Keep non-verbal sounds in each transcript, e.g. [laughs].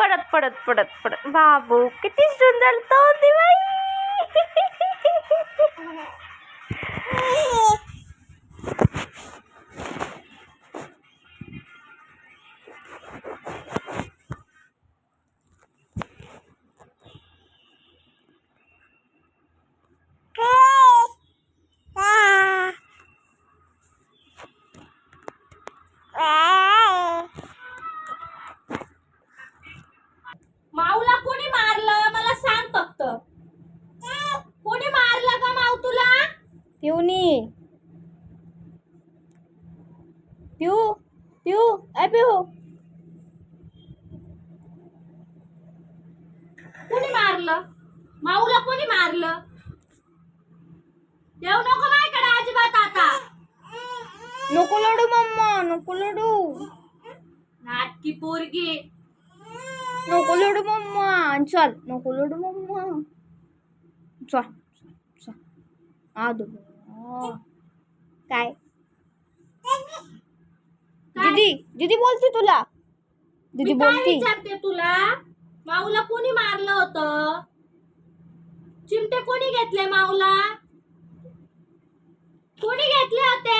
पडत पडत पडत बाबू किती सुंदर तो दिवाळी [laughs] माऊला कोणी मारलं मला सांग फक्त कोणी मारलं का माऊ तुला पिऊनी पिऊ पिऊ अय पिऊ कोणी मारलं? माऊला कोणी मारलं? येऊ नको माझ्याकडे अजिबात आता. नको लडू मम्मा नको लडू. नाटकी पोरगी. नको लडू मम्मा. चल नको लडू मम्मा. चल चल आदो. काय? दीदी दीदी बोलती तुला. दीदी मी काय बोलती. विचारते तुला? माऊला कोणी मारलं होतं? चिमटे कोणी घेतले माऊला? कोणी घेतले होते?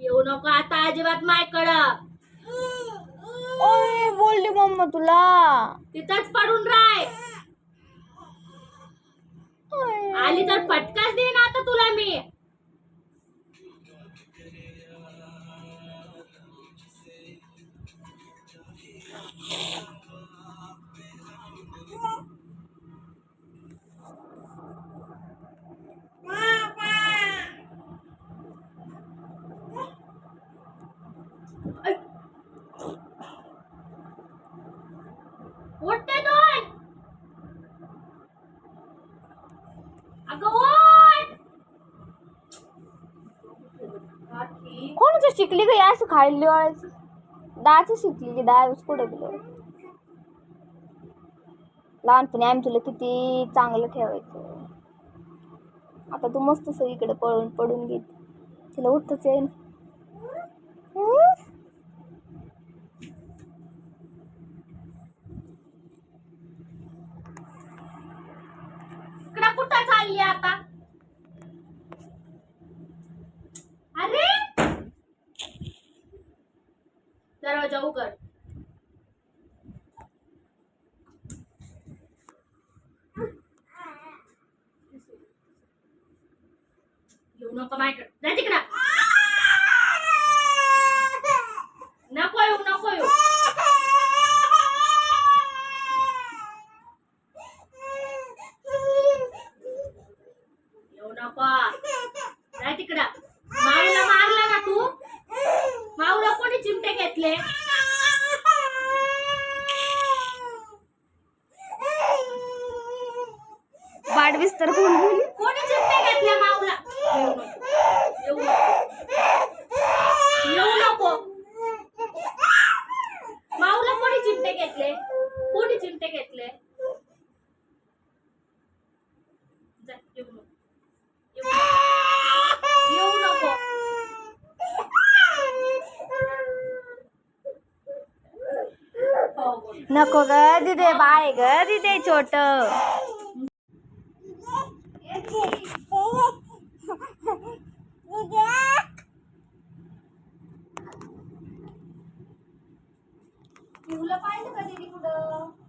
येऊ नको आता अजिबात मायकडं. ओय बोलली मम्मा तुला. तिथंच पडून राय. ओय. आली तर फटकाच देईन आता तुला मी. शिकली का? असं खाली वाळायचं दहाच शिकली की दहा वेळेस कुठं गेलो? लहानपणी आम्ही तुला किती चांगलं ठेवायचं. आता तू मस्त सगळीकडे पळून पडून घेत तिला उठतच आहे कुठं चालली आता? दरवाजा उघड. येऊ नको माझ्याकडे. नाही तिकडं नको येऊ नको येऊ येऊ नको जा तिकडं माऊला मारला ना तू माऊला कोणी चिमटे घेतले कोण बोलली कोणी चिमटे घेतले माऊला? येऊ नको. येऊ नको माऊला कोणी चिमटे घेतले? कोणी चिमटे घेतले? जा, येऊ नको. येऊ नको. येऊ नको हो, बोल. नको ग दिदे ग दिदे छोट. Gula pa yun sa di daw.